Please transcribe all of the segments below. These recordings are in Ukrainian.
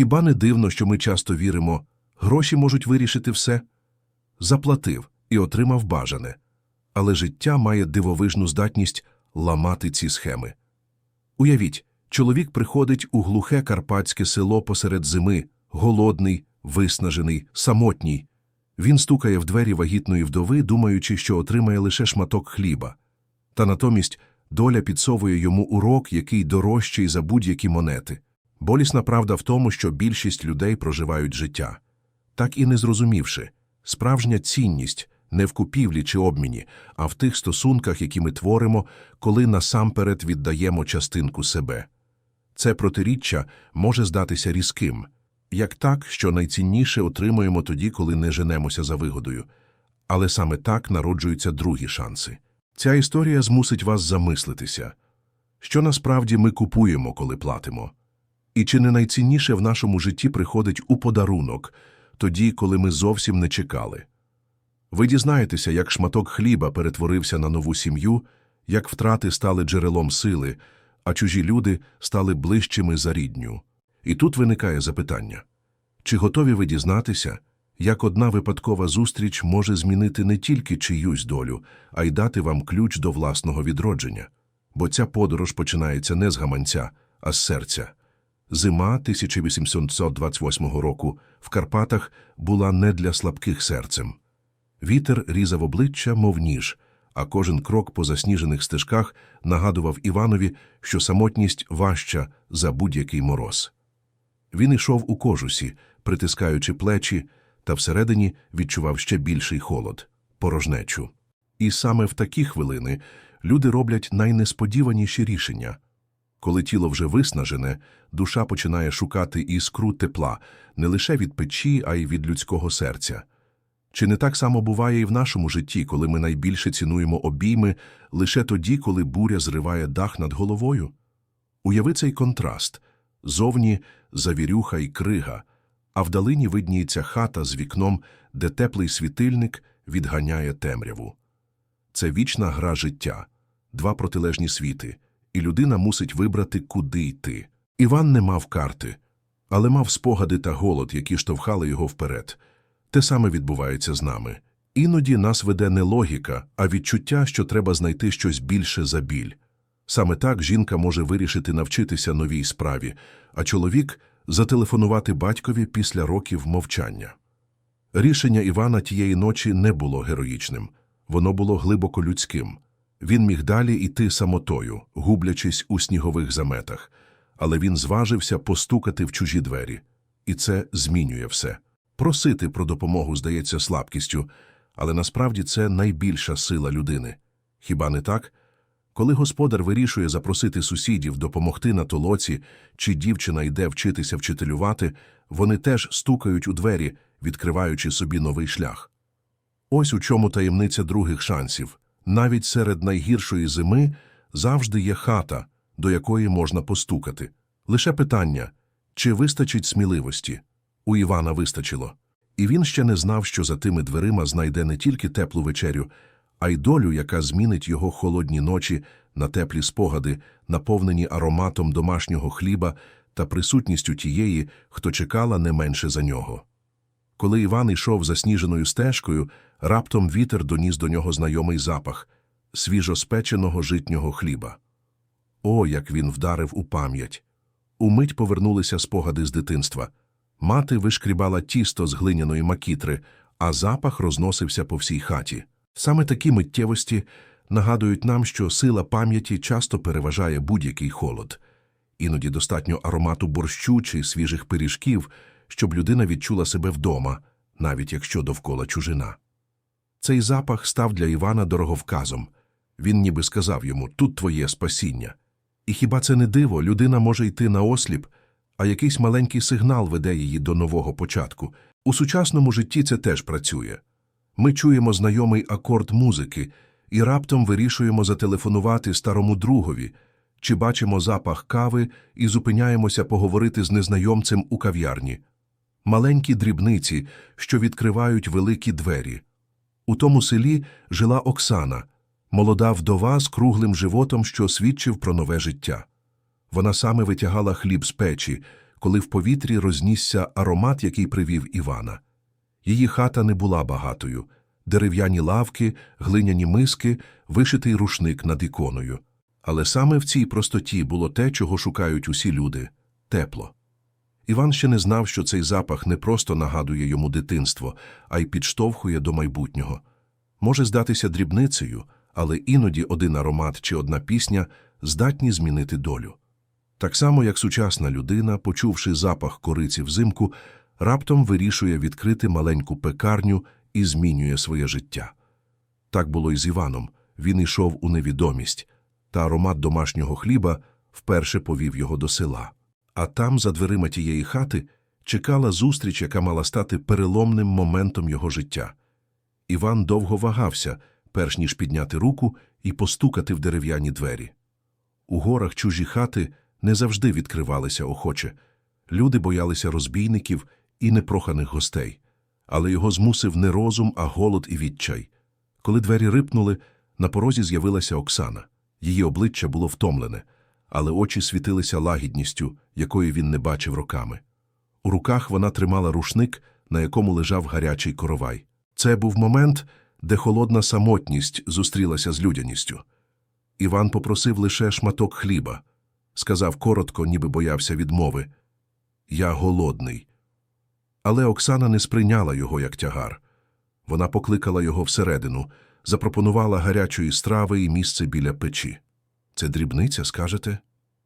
Хіба не дивно, що ми часто віримо, гроші можуть вирішити все? Заплатив і отримав бажане. Але життя має дивовижну здатність ламати ці схеми. Уявіть, чоловік приходить у глухе карпатське село посеред зими, голодний, виснажений, самотній. Він стукає в двері вагітної вдови, думаючи, що отримає лише шматок хліба. Та натомість доля підсовує йому урок, який дорожчий за будь-які монети. Болісна правда в тому, що більшість людей проживають життя. Так і не зрозумівши, справжня цінність не в купівлі чи обміні, а в тих стосунках, які ми творимо, коли насамперед віддаємо частинку себе. Це протиріччя може здатися різким, як так, що найцінніше отримуємо тоді, коли не женемося за вигодою. Але саме так народжуються другі шанси. Ця історія змусить вас замислитися, що насправді ми купуємо, коли платимо. І чи не найцінніше в нашому житті приходить у подарунок, тоді, коли ми зовсім не чекали. Ви дізнаєтеся, як шматок хліба перетворився на нову сім'ю, як втрати стали джерелом сили, а чужі люди стали ближчими за рідню. І тут виникає запитання. Чи готові ви дізнатися, як одна випадкова зустріч може змінити не тільки чиюсь долю, а й дати вам ключ до власного відродження? Бо ця подорож починається не з гаманця, а з серця. Зима 1828 року в Карпатах була не для слабких серцем. Вітер різав обличчя, мов ніж, а кожен крок по засніжених стежках нагадував Іванові, що самотність важча за будь-який мороз. Він ішов у кожусі, притискаючи плечі, та всередині відчував ще більший холод, порожнечу. І саме в такі хвилини люди роблять найнесподіваніші рішення. Коли тіло вже виснажене, душа починає шукати іскру тепла не лише від печі, а й від людського серця. Чи не так само буває і в нашому житті, коли ми найбільше цінуємо обійми лише тоді, коли буря зриває дах над головою? Уяви цей контраст зовні завірюха й крига, а вдалині видніється хата з вікном, де теплий світильник відганяє темряву. Це вічна гра життя, два протилежні світи, і людина мусить вибрати, куди йти. Іван не мав карти, але мав спогади та голод, які штовхали його вперед. Те саме відбувається з нами. Іноді нас веде не логіка, а відчуття, що треба знайти щось більше за біль. Саме так жінка може вирішити навчитися новій справі, а чоловік зателефонувати батькові після років мовчання. Рішення Івана тієї ночі не було героїчним, воно було глибоко людським. Він міг далі йти самотою, гублячись у снігових заметах, але він зважився постукати в чужі двері. І це змінює все. Просити про допомогу здається слабкістю, але насправді це найбільша сила людини. Хіба не так? Коли господар вирішує запросити сусідів допомогти на толоці, чи дівчина йде вчитися вчителювати, вони теж стукають у двері, відкриваючи собі новий шлях. Ось у чому таємниця других шансів. Навіть серед найгіршої зими завжди є хата, до якої можна постукати. Лише питання, чи вистачить сміливості? У Івана вистачило. І він ще не знав, що за тими дверима знайде не тільки теплу вечерю, а й долю, яка змінить його холодні ночі на теплі спогади, наповнені ароматом домашнього хліба та присутністю тієї, хто чекала не менше за нього. Коли Іван йшов засніженою стежкою, раптом вітер доніс до нього знайомий запах свіжоспеченого житнього хліба. О, як він вдарив у пам'ять! Умить повернулися спогади з дитинства. Мати вишкрібала тісто з глиняної макітри, а запах розносився по всій хаті. Саме такі миттєвості нагадують нам, що сила пам'яті часто переважає будь-який холод. Іноді достатньо аромату борщу чи свіжих пиріжків, щоб людина відчула себе вдома, навіть якщо довкола чужина. Цей запах став для Івана дороговказом. Він ніби сказав йому «тут твоє спасіння». І хіба це не диво, людина може йти на осліп, а якийсь маленький сигнал веде її до нового початку. У сучасному житті це теж працює. Ми чуємо знайомий акорд музики і раптом вирішуємо зателефонувати старому другові, чи бачимо запах кави і зупиняємося поговорити з незнайомцем у кав'ярні. Маленькі дрібниці, що відкривають великі двері. У тому селі жила Оксана, молода вдова з круглим животом, що свідчив про нове життя. Вона саме витягала хліб з печі, коли в повітрі рознісся аромат, який привів Івана. Її хата не була багатою. Дерев'яні лавки, глиняні миски, вишитий рушник над іконою. Але саме в цій простоті було те, чого шукають усі люди – тепло. Іван ще не знав, що цей запах не просто нагадує йому дитинство, а й підштовхує до майбутнього. Може здатися дрібницею, але іноді один аромат чи одна пісня здатні змінити долю. Так само, як сучасна людина, почувши запах кориці взимку, раптом вирішує відкрити маленьку пекарню і змінює своє життя. Так було і з Іваном. Він йшов у невідомість, та аромат домашнього хліба вперше повів його до села. А там, за дверима тієї хати, чекала зустріч, яка мала стати переломним моментом його життя. Іван довго вагався, перш ніж підняти руку і постукати в дерев'яні двері. У горах чужі хати не завжди відкривалися охоче. Люди боялися розбійників і непроханих гостей. Але його змусив не розум, а голод і відчай. Коли двері рипнули, на порозі з'явилася Оксана. Її обличчя було втомлене, але очі світилися лагідністю, якої він не бачив роками. У руках вона тримала рушник, на якому лежав гарячий коровай. Це був момент, де холодна самотність зустрілася з людяністю. Іван попросив лише шматок хліба. Сказав коротко, ніби боявся відмови. Я голодний. Але Оксана не сприйняла його як тягар. Вона покликала його всередину, запропонувала гарячої страви і місце біля печі. Це дрібниця, скажете?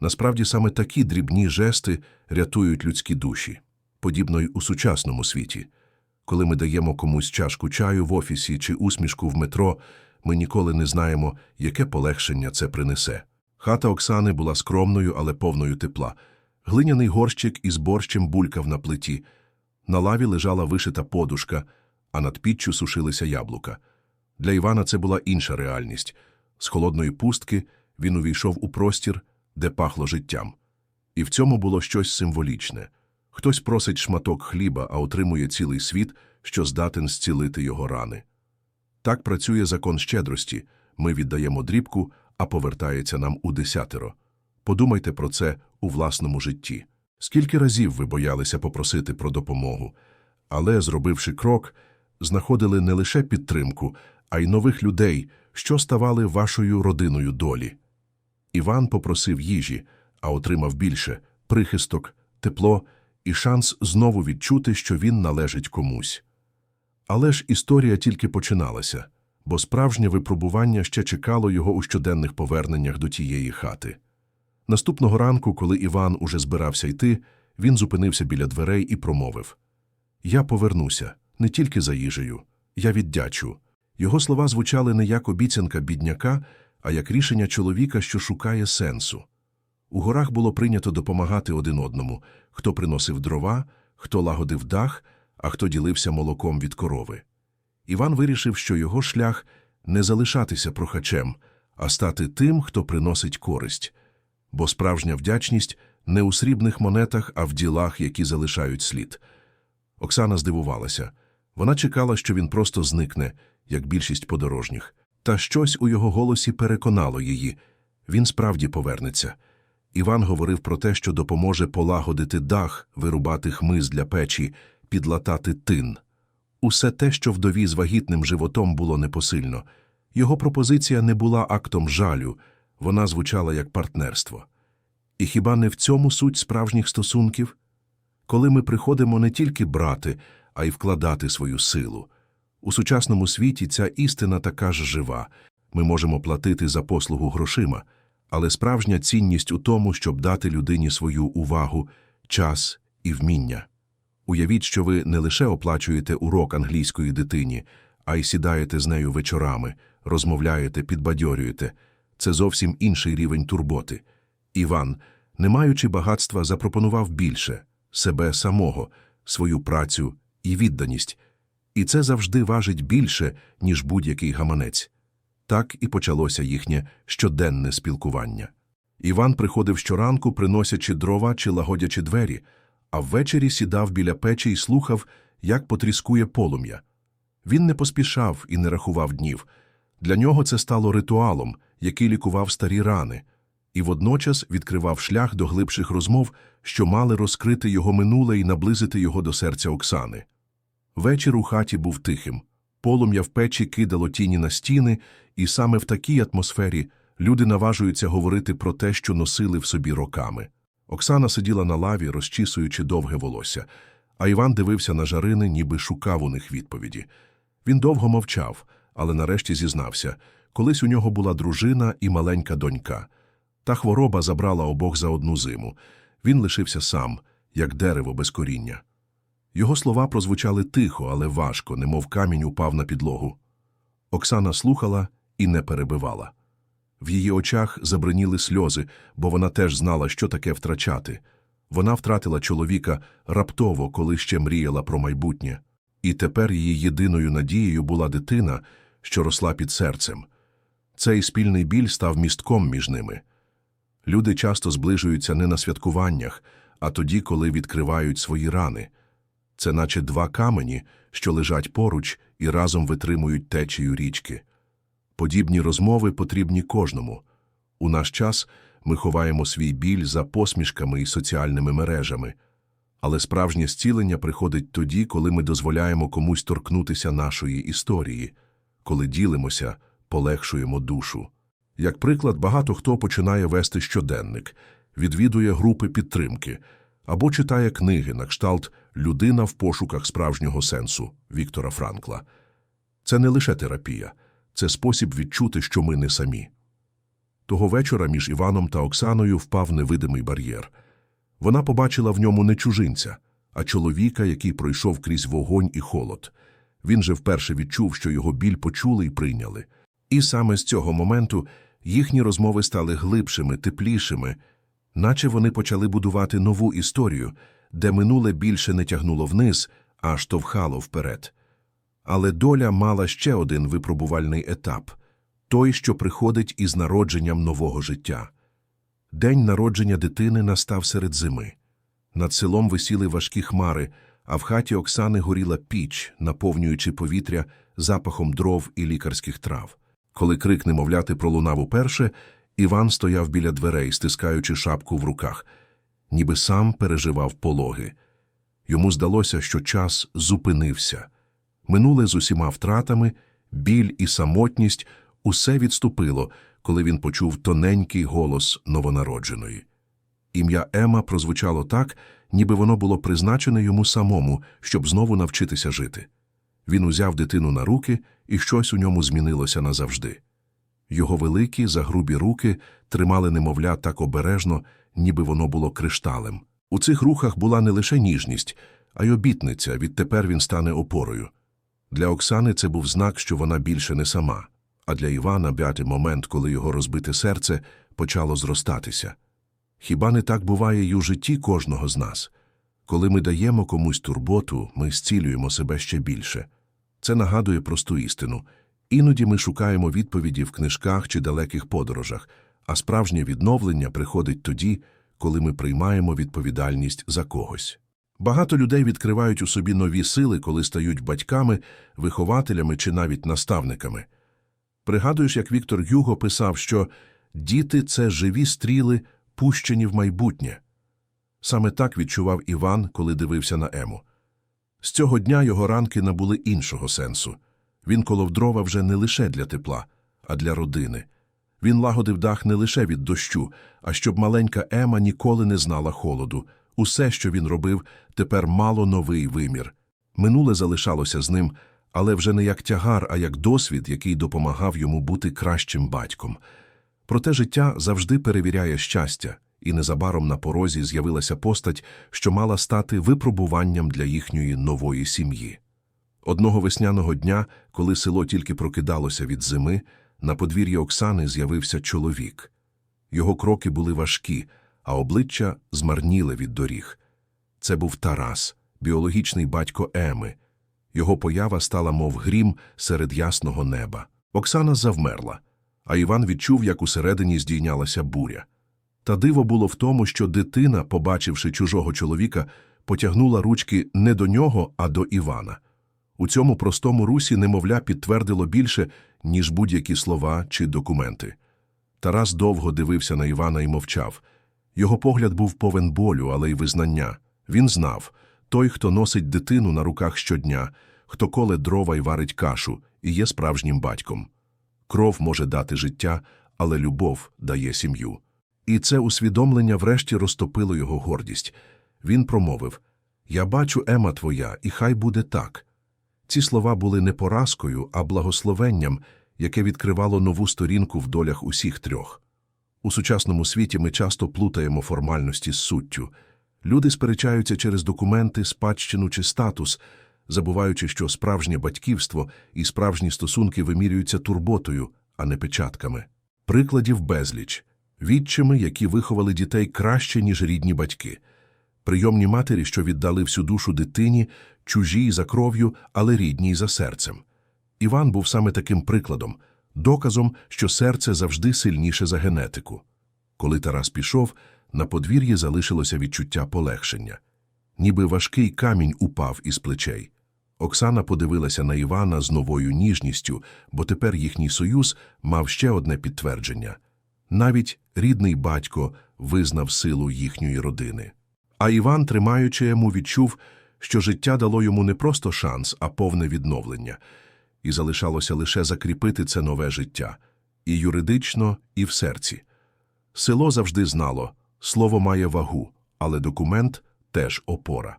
Насправді саме такі дрібні жести рятують людські душі, подібно й у сучасному світі. Коли ми даємо комусь чашку чаю в офісі чи усмішку в метро, ми ніколи не знаємо, яке полегшення це принесе. Хата Оксани була скромною, але повною тепла. Глиняний горщик із борщем булькав на плиті. На лаві лежала вишита подушка, а над піччю сушилися яблука. Для Івана це була інша реальність. З холодної пустки він увійшов у простір, де пахло життям. І в цьому було щось символічне. Хтось просить шматок хліба, а отримує цілий світ, що здатен зцілити його рани. Так працює закон щедрості. Ми віддаємо дрібку, а повертається нам у десятеро. Подумайте про це у власному житті. Скільки разів ви боялися попросити про допомогу, але, зробивши крок, знаходили не лише підтримку, а й нових людей, що ставали вашою родиною долі. Іван попросив їжі, а отримав більше прихисток, тепло і шанс знову відчути, що він належить комусь. Але ж історія тільки починалася, бо справжнє випробування ще чекало його у щоденних поверненнях до тієї хати. Наступного ранку, коли Іван уже збирався йти, він зупинився біля дверей і промовив Я повернуся не тільки за їжею, я віддячу. Його слова звучали не як обіцянка бідняка, а як рішення чоловіка, що шукає сенсу. У горах було прийнято допомагати один одному, хто приносив дрова, хто лагодив дах, а хто ділився молоком від корови. Іван вирішив, що його шлях не залишатися прохачем, а стати тим, хто приносить користь. Бо справжня вдячність не у срібних монетах, а в ділах, які залишають слід. Оксана здивувалася. Вона чекала, що він просто зникне, як більшість подорожніх. Та щось у його голосі переконало її. Він справді повернеться. Іван говорив про те, що допоможе полагодити дах, вирубати хмиз для печі, підлатати тин. Усе те, що вдові з вагітним животом було непосильно. Його пропозиція не була актом жалю, вона звучала як партнерство. І хіба не в цьому суть справжніх стосунків? Коли ми приходимо не тільки брати, а й вкладати свою силу. У сучасному світі ця істина така ж жива. Ми можемо платити за послугу грошима, але справжня цінність у тому, щоб дати людині свою увагу, час і вміння. Уявіть, що ви не лише оплачуєте урок англійської дитині, а й сідаєте з нею вечорами, розмовляєте, підбадьорюєте. Це зовсім інший рівень турботи. Іван, не маючи багатства, запропонував більше себе самого, свою працю і відданість. І це завжди важить більше, ніж будь-який гаманець. Так і почалося їхнє щоденне спілкування. Іван приходив щоранку, приносячи дрова чи лагодячи двері, а ввечері сідав біля печі і слухав, як потріскує полум'я. Він не поспішав і не рахував днів. Для нього це стало ритуалом, який лікував старі рани. і водночас відкривав шлях до глибших розмов, що мали розкрити його минуле і наблизити його до серця Оксани. Вечір у хаті був тихим. Полум'я в печі кидало тіні на стіни, і саме в такій атмосфері люди наважуються говорити про те, що носили в собі роками. Оксана сиділа на лаві, розчісуючи довге волосся, а Іван дивився на жарини, ніби шукав у них відповіді. Він довго мовчав, але нарешті зізнався. Колись у нього була дружина і маленька донька. Та хвороба забрала обох за одну зиму. Він лишився сам, як дерево без коріння. Його слова прозвучали тихо, але важко, немов камінь упав на підлогу. Оксана слухала і не перебивала. В її очах забриніли сльози, бо вона теж знала, що таке втрачати. Вона втратила чоловіка раптово, коли ще мріяла про майбутнє. І тепер її єдиною надією була дитина, що росла під серцем. Цей спільний біль став містком між ними. Люди часто зближуються не на святкуваннях, а тоді, коли відкривають свої рани. Це наче два камені, що лежать поруч і разом витримують течію річки. Подібні розмови потрібні кожному. У наш час ми ховаємо свій біль за посмішками і соціальними мережами. Але справжнє зцілення приходить тоді, коли ми дозволяємо комусь торкнутися нашої історії, коли ділимося, полегшуємо душу. Як приклад, багато хто починає вести щоденник, відвідує групи підтримки або читає книги на кшталт Людина в пошуках справжнього сенсу Віктора Франкла. Це не лише терапія, це спосіб відчути, що ми не самі. Того вечора між Іваном та Оксаною впав невидимий бар'єр. Вона побачила в ньому не чужинця, а чоловіка, який пройшов крізь вогонь і холод. Він же вперше відчув, що його біль почули і прийняли. І саме з цього моменту їхні розмови стали глибшими, теплішими, наче вони почали будувати нову історію, де минуле більше не тягнуло вниз, а штовхало вперед. Але доля мала ще один випробувальний етап той, що приходить із народженням нового життя. День народження дитини настав серед зими. Над селом висіли важкі хмари, а в хаті Оксани горіла піч, наповнюючи повітря запахом дров і лікарських трав. Коли крик немовляти пролунав уперше, Іван стояв біля дверей, стискаючи шапку в руках, ніби сам переживав пологи. Йому здалося, що час зупинився. Минуле з усіма втратами, біль і самотність усе відступило, коли він почув тоненький голос новонародженої. Ім'я Ема прозвучало так, ніби воно було призначене йому самому, щоб знову навчитися жити. Він узяв дитину на руки, і щось у ньому змінилося назавжди. Його великі, загрубі руки тримали немовля так обережно, ніби воно було кришталем. У цих рухах була не лише ніжність, а й обітниця, відтепер він стане опорою. Для Оксани це був знак, що вона більше не сама, а для Івана бяти момент, коли його розбите серце почало зростатися. Хіба не так буває й у житті кожного з нас? Коли ми даємо комусь турботу, ми зцілюємо себе ще більше. Це нагадує просту істину. Іноді ми шукаємо відповіді в книжках чи далеких подорожах, а справжнє відновлення приходить тоді, коли ми приймаємо відповідальність за когось. Багато людей відкривають у собі нові сили, коли стають батьками, вихователями чи навіть наставниками. Пригадуєш, як Віктор Юго писав, що діти це живі стріли, пущені в майбутнє. Саме так відчував Іван, коли дивився на Ему. З цього дня його ранки набули іншого сенсу. Він колов дрова вже не лише для тепла, а для родини. Він лагодив дах не лише від дощу, а щоб маленька Ема ніколи не знала холоду. Усе, що він робив, тепер мало новий вимір. Минуле залишалося з ним, але вже не як тягар, а як досвід, який допомагав йому бути кращим батьком. Проте життя завжди перевіряє щастя, і незабаром на порозі з'явилася постать, що мала стати випробуванням для їхньої нової сім'ї. Одного весняного дня, коли село тільки прокидалося від зими, на подвір'ї Оксани з'явився чоловік. Його кроки були важкі, а обличчя змарніле від доріг. Це був Тарас, біологічний батько Еми. Його поява стала мов грім серед ясного неба. Оксана завмерла, а Іван відчув, як усередині здійнялася буря. Та диво було в тому, що дитина, побачивши чужого чоловіка, потягнула ручки не до нього, а до Івана. У цьому простому русі немовля підтвердило більше, ніж будь-які слова чи документи. Тарас довго дивився на Івана і мовчав. Його погляд був повен болю, але й визнання. Він знав той, хто носить дитину на руках щодня, хто коле дрова і варить кашу, і є справжнім батьком. Кров може дати життя, але любов дає сім'ю. І це усвідомлення врешті розтопило його гордість. Він промовив Я бачу, Ема твоя, і хай буде так. Ці слова були не поразкою, а благословенням, яке відкривало нову сторінку в долях усіх трьох. У сучасному світі ми часто плутаємо формальності з суттю. Люди сперечаються через документи, спадщину чи статус, забуваючи, що справжнє батьківство і справжні стосунки вимірюються турботою, а не печатками. Прикладів безліч відчими, які виховали дітей краще, ніж рідні батьки, прийомні матері, що віддали всю душу дитині, чужій за кров'ю, але рідній за серцем. Іван був саме таким прикладом, доказом, що серце завжди сильніше за генетику. Коли Тарас пішов, на подвір'ї залишилося відчуття полегшення. Ніби важкий камінь упав із плечей. Оксана подивилася на Івана з новою ніжністю, бо тепер їхній союз мав ще одне підтвердження. Навіть рідний батько визнав силу їхньої родини. А Іван, тримаючи йому, відчув, що життя дало йому не просто шанс, а повне відновлення. І залишалося лише закріпити це нове життя і юридично, і в серці. Село завжди знало, слово має вагу, але документ теж опора.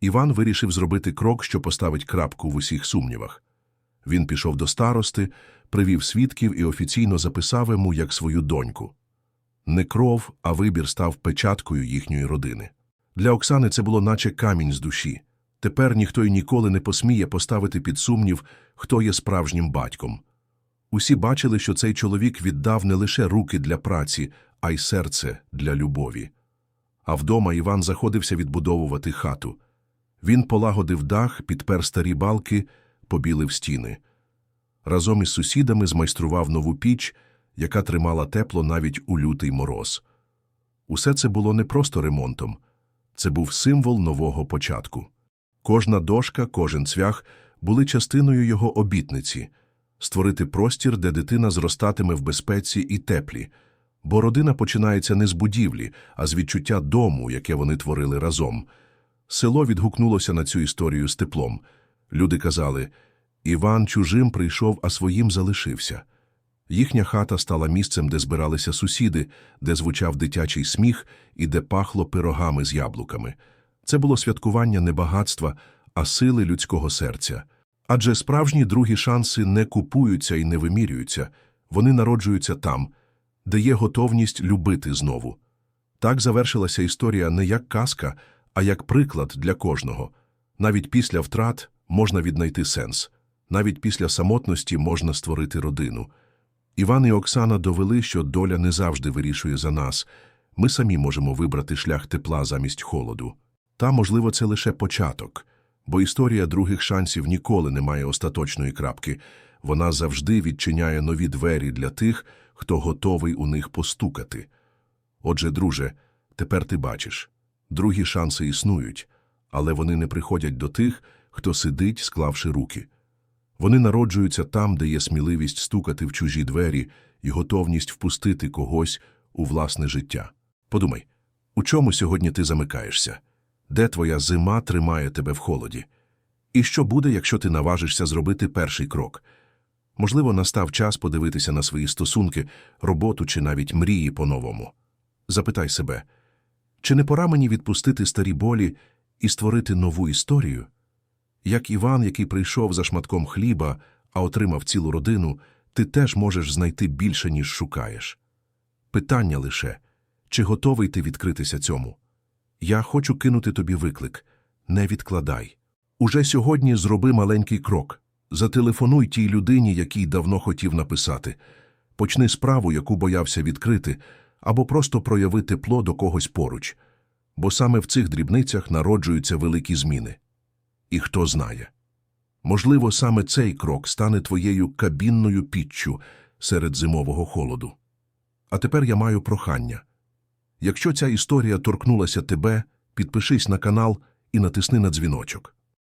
Іван вирішив зробити крок, що поставить крапку в усіх сумнівах. Він пішов до старости, привів свідків і офіційно записав йому як свою доньку. Не кров, а вибір став печаткою їхньої родини. Для Оксани це було наче камінь з душі. Тепер ніхто й ніколи не посміє поставити під сумнів, хто є справжнім батьком. Усі бачили, що цей чоловік віддав не лише руки для праці, а й серце для любові. А вдома Іван заходився відбудовувати хату. Він полагодив дах, підпер старі балки, побілив стіни. Разом із сусідами змайстрував нову піч, яка тримала тепло навіть у лютий мороз. Усе це було не просто ремонтом, це був символ нового початку. Кожна дошка, кожен цвях були частиною його обітниці створити простір, де дитина зростатиме в безпеці і теплі, бо родина починається не з будівлі, а з відчуття дому, яке вони творили разом. Село відгукнулося на цю історію з теплом. Люди казали Іван чужим прийшов, а своїм залишився. Їхня хата стала місцем, де збиралися сусіди, де звучав дитячий сміх і де пахло пирогами з яблуками. Це було святкування не багатства, а сили людського серця. Адже справжні другі шанси не купуються і не вимірюються, вони народжуються там, де є готовність любити знову. Так завершилася історія не як казка, а як приклад для кожного. Навіть після втрат можна віднайти сенс, навіть після самотності можна створити родину. Іван і Оксана довели, що доля не завжди вирішує за нас. Ми самі можемо вибрати шлях тепла замість холоду. Та, можливо, це лише початок, бо історія других шансів ніколи не має остаточної крапки. Вона завжди відчиняє нові двері для тих, хто готовий у них постукати. Отже, друже, тепер ти бачиш, другі шанси існують, але вони не приходять до тих, хто сидить, склавши руки. Вони народжуються там, де є сміливість стукати в чужі двері і готовність впустити когось у власне життя. Подумай, у чому сьогодні ти замикаєшся? Де твоя зима тримає тебе в холоді? І що буде, якщо ти наважишся зробити перший крок? Можливо, настав час подивитися на свої стосунки, роботу чи навіть мрії по-новому. Запитай себе, чи не пора мені відпустити старі болі і створити нову історію? Як Іван, який прийшов за шматком хліба, а отримав цілу родину, ти теж можеш знайти більше, ніж шукаєш. Питання лише, чи готовий ти відкритися цьому? Я хочу кинути тобі виклик. Не відкладай. Уже сьогодні зроби маленький крок. Зателефонуй тій людині, якій давно хотів написати. Почни справу, яку боявся відкрити, або просто прояви тепло до когось поруч. Бо саме в цих дрібницях народжуються великі зміни. І хто знає. Можливо, саме цей крок стане твоєю кабінною піччю серед зимового холоду. А тепер я маю прохання. Якщо ця історія торкнулася тебе, підпишись на канал і натисни на дзвіночок.